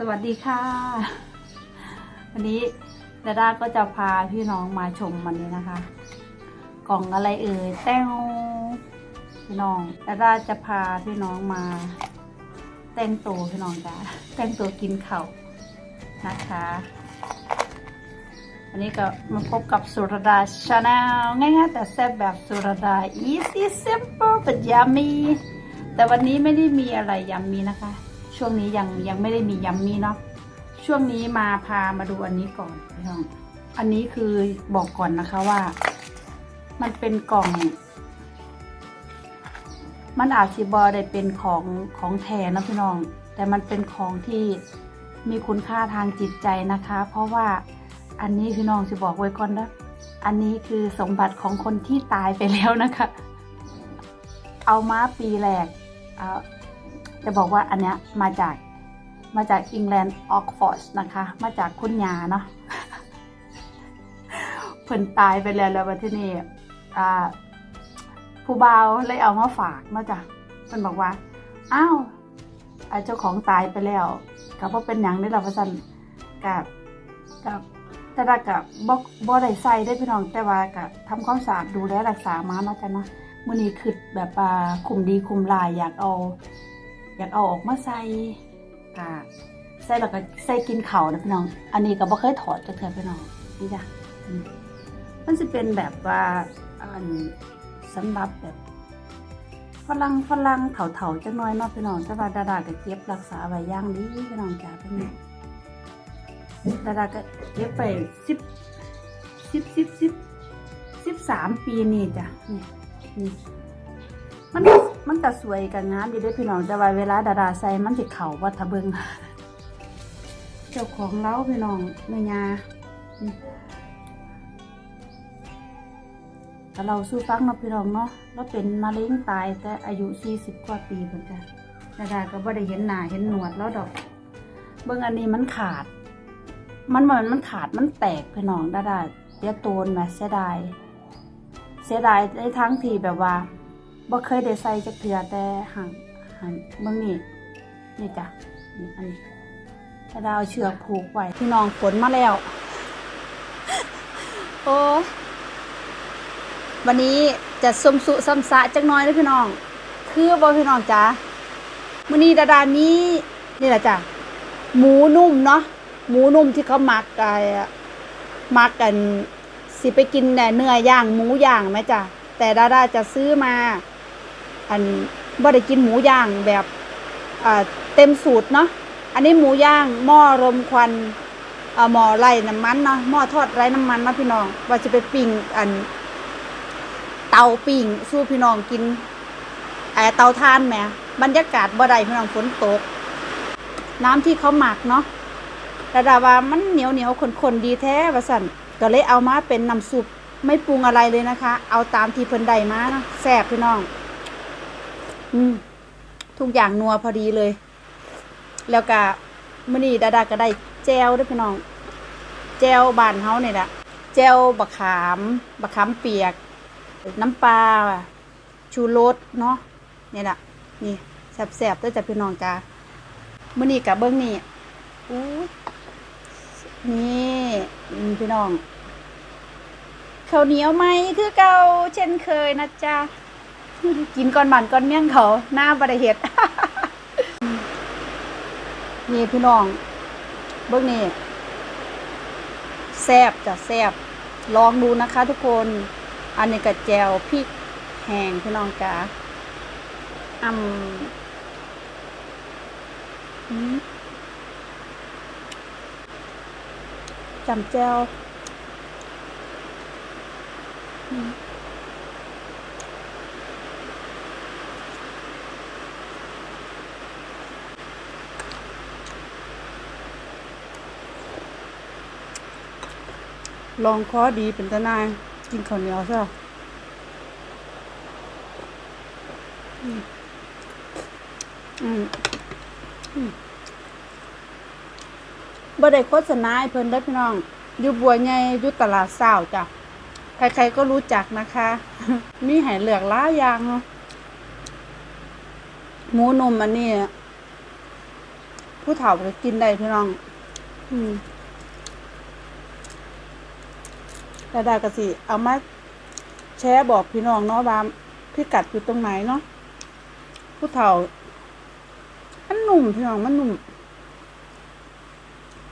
สวัสดีค่ะ วันนี้ดาด้าก็จะพาพี่น้องมาชมวันนี้นะคะ กล่องอะไรเอ่ยแต้วพี่น้องดาด้าจะพาพี่น้องมา แต่งตัวพี่น้องจ้าแต่งตัวกินเข้านะคะวันนี้ก็มาพบกับสุรดาชาแนลง่ายๆแต่แซ่บแบบสุรดา easy simple but yummy แต่วันนี้ไม่ได้มีอะไรยัมมีนะคะ ช่วงนี้ยังยังไม่ได้มียัมมีเนาะช่วงนี้มาพามาดูอันนี้ก่อนพี่น้อง อันนี้คือบอกก่อนนะคะว่า มันเป็นกล่อง มันอาจสิบอได้เป็นของของแทนนะพี่น้อง แต่มันเป็นของที่มีคุณค่าทางจิตใจนะคะ เพราะว่าอันนี้พี่น้องจะบอกไว้ก่อนนะอันนี้คือสมบัติของคนที่ตายไปแล้วนะคะ เอามาปีแรกเอา จะบอกว่าอันเนี้ยมาจากมาจากอังกฤษออกฟอร์ดนะคะ มาจากคุณยาเนาะเพิ่นตายไปแล้วแล้วที่นี่ผู้บ่าวเลยเอามาฝากมาจ้ะเพิ่นบอกว่าอ้าวเจ้าของตายไปแล้วก็บ่เป็นหยังได้อล่ะว่าซั่นกับกับแต่ละกับบ่บ่ได้ใส่ได้พี่น้องแต่ว่าก็ทำความสะอาดดูแลรักษามาเนาะจ้ะเนาะมื้อนี้คือแบบว่าคุมดีคุมลายอยากเอา อยากเอาออกมาใส่อ่าใส่แล้วก็ใส่กินข้าวนะพี่น้อง อันนี้ก็บ่เคยถอดจักเทื่อพี่น้องนี่จ้ะอืมมันสิเป็นแบบว่าอันสำหรับแบบฝรั่งฝรั่งเถาๆจังน้อยเนาะพี่น้องแต่ว่าดาดาก็เก็บรักษาไว้อย่างดีพี่น้องจ๋าเป็นไงดาดาก็เก็บไปสิบสิบสิบสิบสิบสามปีนี่จ้ะนี่นี่มันก็ มันก็สวยกับงามดีเด้วยพี่น้องแต่ว่าเวลาดาดาใส่มันสิเข่าวัดทะเบิงเจ้าของเล้าพี่น้องแม่ยาอืมแต่เราสู้ฟังเนาะพี่น้องเนาะเราเป็นมะเร็งตายแต่อายุ 40 กว่าปีเหมือนกันดาดาก็บ่ได้เห็นหน้าเห็นหนวดแล้วดอก เบิ่งอันนี้มันขาด มันเหมือนมันขาดมันแตกพี่น้องดาดาเดี๋ยวโตนมาเสียดาย เสียดายในทั้งที่แบบว่า บ่เคยได้ใส่จักเทื่อแต่ห่างห่างเบิ่งนี่นี่จ้ะนี่อันนี้ดาดาเอาเชือกผูกไว้พี่น้องฝนมาแล้ว โอ้วันนี้จะสมสุสมสะจักน้อยนะพี่น้อง คือบอพี่น้องจ้ามื้อนี้ดาดามีนี่แหละจ้ะหมูนุ่มเนาะหมูนุ่มที่เขาหมักกันหมักกันสิไปกินแต่เนื้อย่างหมูย่างไหมจ้ะแต่ดาดาจะซื้อมา อันบ่ได้กินหมูย่างแบบเต็มสูตรเนาะอันนี้หมูย่างหม้อรมควันหม้อไร้น้ำมันเนาะหม้อทอดไร้น้ำมันนะพี่น้องว่าจะไปปิ้งอัน เตาปิ่งสู้พี่น้องกินไอเตาทานแหมบรรยากาศบ่ได้พี่น้องฝนตก น้ำที่เขาหมักเนาะระดาว่ามันเหนียวเหนียวๆคนๆดีแท้ว่าสั่นก็เลยเอามาเป็นน้ำซุปไม่ปรุงอะไรเลยนะคะ เอาตามที่เพิ่นได้มาเนาะแซ่บพี่น้อง อืมทุกอย่างนัวพอดีเลย แล้วก็มื้อนี้ดาดาก็ได้แจวด้วยพี่น้อง แจวบานเฮาเนี่แหละแจวบักขามบักขามเปียก น้ำปลาชูรสเนาะเนี่แหละนี่แสบๆด้วยจ้ะพี่น้องจ้ามื่อนี้กับเบิ้องนี่อู้นี่พี่น้องข้าวเหนียวไหมคือเก่าเช่นเคยนะจ๊ะ กินก่อนหมันก่อนเมี่ยงเขาหน้าบไดเห็ดนี่พี่น้อง เบิ้องนี่แซบจะแซบลองดูนะคะทุกคน อันนี้ก็แจวพริกแห้งพี่น้องจ๋าอืมอืมจำแจวอื ลองคอดีเป็นตะนายกินข้าวเหนียวใช่ไหมอืมอืมอืมบ่ได้โฆษณาเพิ่นได้พี่น้อง อยู่บัวใหญ่อยู่ตลาดเศร้าวจ้ะ ใครๆก็รู้จักนะคะ มีให้เหลือกหลายอย่างเนาะหมูนมอันนี้ผผู้เฒ่าก็กินได้พี่น้อง อืม ดาดากะสิเอามาแชร์บอกพี่น้องเนาะว่าพิกัดอยู่ตรงไหนเนาะผู้เฒ่ามันหนุ่มพี่น้องมันหนุ่ม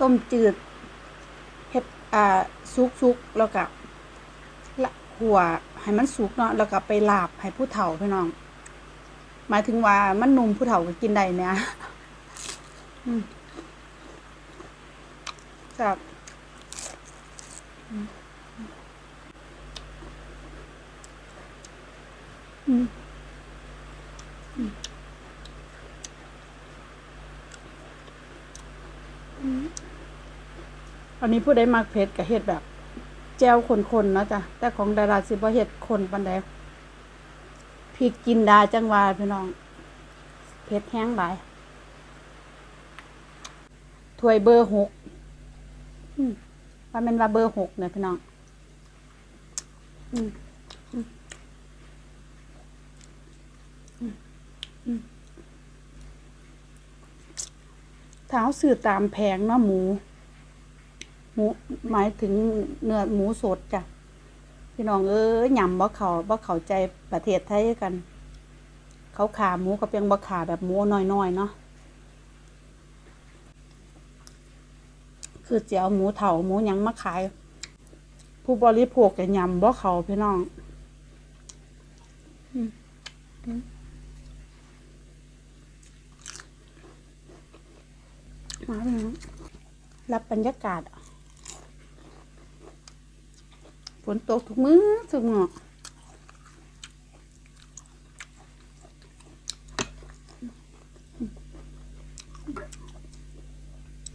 ต้มจืดเฮ็ดอ่าซุกซุกแล้วก็ละหัวให้มันสุกเนาะแล้วก็ไปลาบให้ผู้เฒ่าพี่น้อง หมายถึงว่ามันหนุ่มผู้เฒ่าก็กินได้เนี่ยอืมครับอืมอืมอืมอืม อันนี้ผู้ใดมักเผ็ดกับเห็ดแบบแจ่วคนๆนะจ้ะแต่ของดาราสิบ่เห็ดคนปันใดพริกกินดาจังหวาพี่น้องเผ็ดแห้งหลายถ้วยเบอร์หกว่าเป็นว่าเบอร์หกเนี่ยพี่น้องอืมอืมอืมอืมถ้าเขาซื้อตามแพงเนาะหมู หมูหมายถึงเนื้อหมูสดจ้ะพี่น้องเอ้ยยำบ่เขาบ่เข้าใจประเทศไทยกัน เขาขาหมูก็เพียงบ่ขาแบบหมูน้อยๆเนาะคือเจียวหมูเถาหมูยังมาขาย ผู้บริโภคจะยำบ่เขาพี่น้องมาพี่น้องรับบรรยากาศ ฝนตกทุกมื้อทุกเงาะ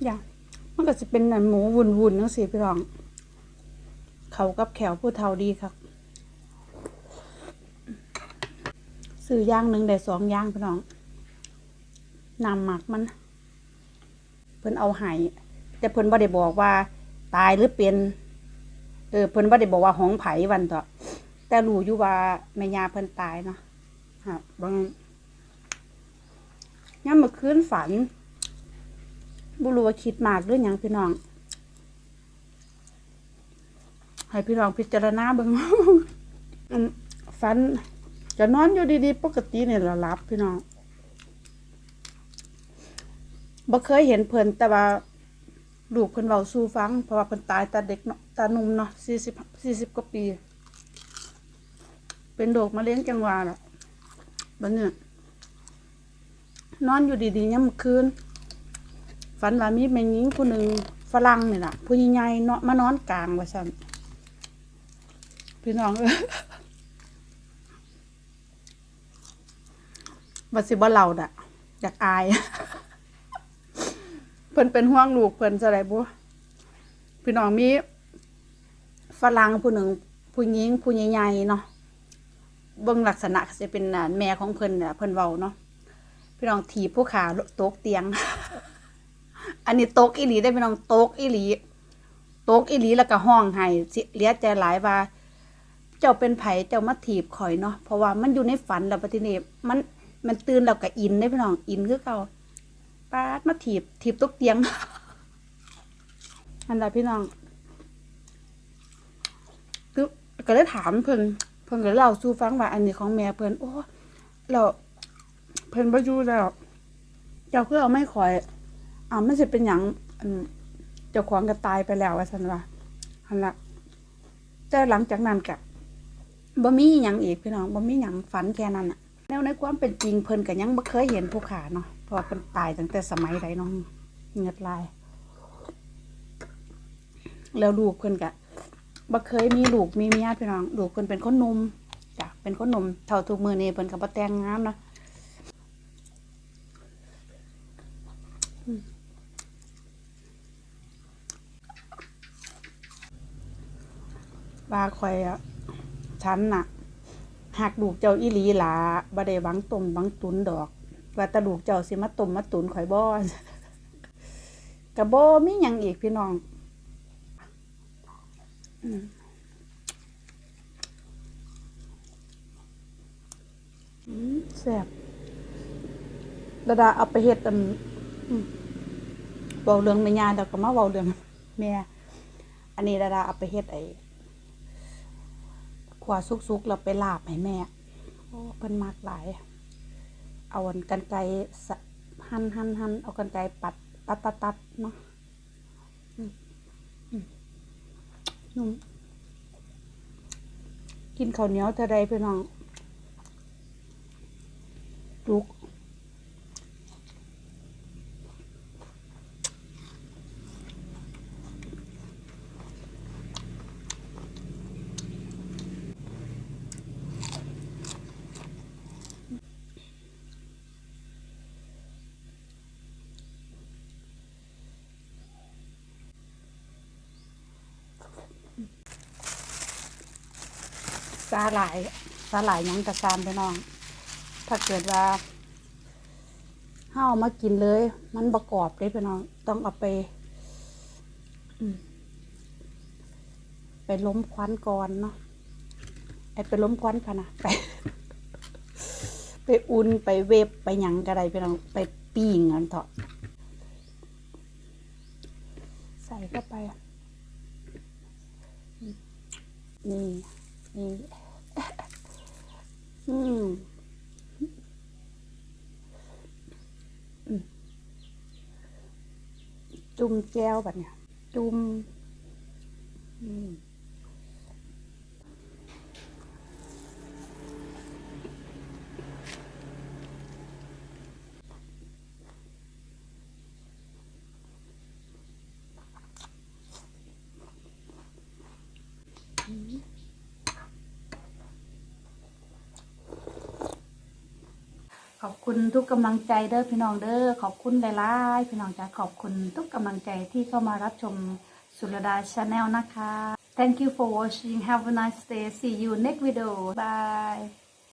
อย่างมันก็จะเป็นอันหมูวุ่นวุ่นๆจังสิพี่รอง เขากับแขวผู้เฒ่าดีครับซื้อย่างหนึ่งได้สองย่างพี่น้องนำหมักมัน เพิ่นเอาหายแต่เพิ่นบ่ได้บอกว่า ตายหรือเป็น เออเพิ่นบ่ได้บอกว่าห้องไผวันต่อแต่รู้อยู่ว่าแม่ยาเพิ่นตายเนาะฮะบางยามเมื่อคืนฝันบ่รู้ว่าคิดมากหรือยังพี่น้อง ให้พี่น้องพิจารณาเบิ่งฝันจะนอนอยู่ดีๆ ปกติเนี่ยเราหลับพี่น้องบ่เคยเห็นเพิ่นแต่ว่า ลูกเพิ่นเว้าสู่ฟัง เพราะว่าเพิ่นตายต่เด็กเนาะตาหนุ่มเนาะ40 40กว่าปี เป็นโรคมะเร็งจังหวะล่ะบัดเนี้นอนอยู่ดีๆยามมื้อคืน ฝันว่ามีแม่หญิงผู้หนึ่งฝรั่งนี่แหละผู้ใหญ่ๆเนาะมานอนกลางว่าซั่นพี่น้องเอ้ยว่าสิบ่เล่าดะอยากอาย เพิ่นเป็นห่วงลูกเพิ่นจะได้บ่พี่น้องมีฝรั่งผู้หนึ่งผู้หญิงผู้ใหญ่ๆเนาะเบิ่งลักษณะก็สิเป็นแม่ของเพิ่นน่ะเพิ่นเว้าเนาะพี่น้องถีบผู้ขาตกเตียง อันนี้โต๊กอีหลีได้พี่น้องโต๊กอีหลีโต๊กอีหลีแล้วก็ห้องให้เลียใจหลายว่า เจ้าเป็นไผเจ้ามาถีบข่อยเนาะเพราะว่ามันอยู่ในฝันแล้วปฏิเนมันมันตื่นแล้วก็อินได้พี่น้องอินคือเก่า มาถีบถีบตกเตียง อันใดพี่น้องคือก็เลยถามเพิ่นเพิ่นก็เล่าสู่ฟังว่าอันนี้ของแม่เพิ่นโอ้แล้วเพิ่นบ่อยู่แล้วเจ้าคือเอาไม่ขอยอ่ามันจะเป็นอย่างเจ้าของก็ตายไปแล้วว่าสันว่าหันละแต่หลังจากนั้นกะบ่มีหยังอีกพี่น้องบ่มีหยังฝันแค่นั้นอะ แนวในความเป็นจริงเพิ่นก็ยังบ่เคยเห็นผู้ขาเนาะเพราะว่าเพิ่นตายตั้งแต่สมัยใดเนาะเงือดลาย แล้วลูกเพิ่นก็บ่เคยมีลูกมีเมียพี่น้องลูกเพิ่นเป็นคนนุ่มจ้ะเป็นคนนุ่มเท่าทุกมือนี้เพิ่นก็บ่แต่งงานเนาะว่าคอยอะฉันน่ะ หักลูกเจ้าอีหลีหลาบ่ได้หวังต้มหวังตุนดอก ว่าแตะลูกเจ้าสิมาต้มมาตุนข่อยบ่กะบ่มีหยังอีกพี่น้องอือืมแซ่บดาดาเอาไปเฮ็ดอันอืมเว้าเรื่องแม่ยาแล้วก็มาเว้าเรื่องแม่ อันนี้ดาดาเอาไปเฮ็ดไอ้ ขวาสุกๆเราไปลาบให้แม่ โอ้เพิ่นมากหลาย เอาอันกันไกลหั่นหั่นหั่นเอากันไกลปัดตัดตัดตัดเนาะนุ่มกินข้าวเหนียวเท่าใดพี่น้องจุก สาหร่ายสาหร่ายยังกระซามไปน้อง ถ้าเกิดว่าเฮามากินเลย มันประกอบได้ไปน้อง ต้องเอาไปไปล้มควันก่อนเนาะไอไปล้มควันค่ะนะไป ไปอุ่นไปเวฟไปหยังกระไรไปน้องไปปิ้งอันเถอะใส่เข้าไป นี่ นี่ อืมอืม จุ่มแก้วแบบเนี้ยจุ่มอืม คุณทุกกำลังใจเด้อพี่น้องเด้อขอบคุณหลายๆพี่น้องจ้าขอบคุณทุกกำลังใจที่เข้ามารับชมสุรดาชาแนลนะคะ Thank you for watching Have a nice day See you next video Bye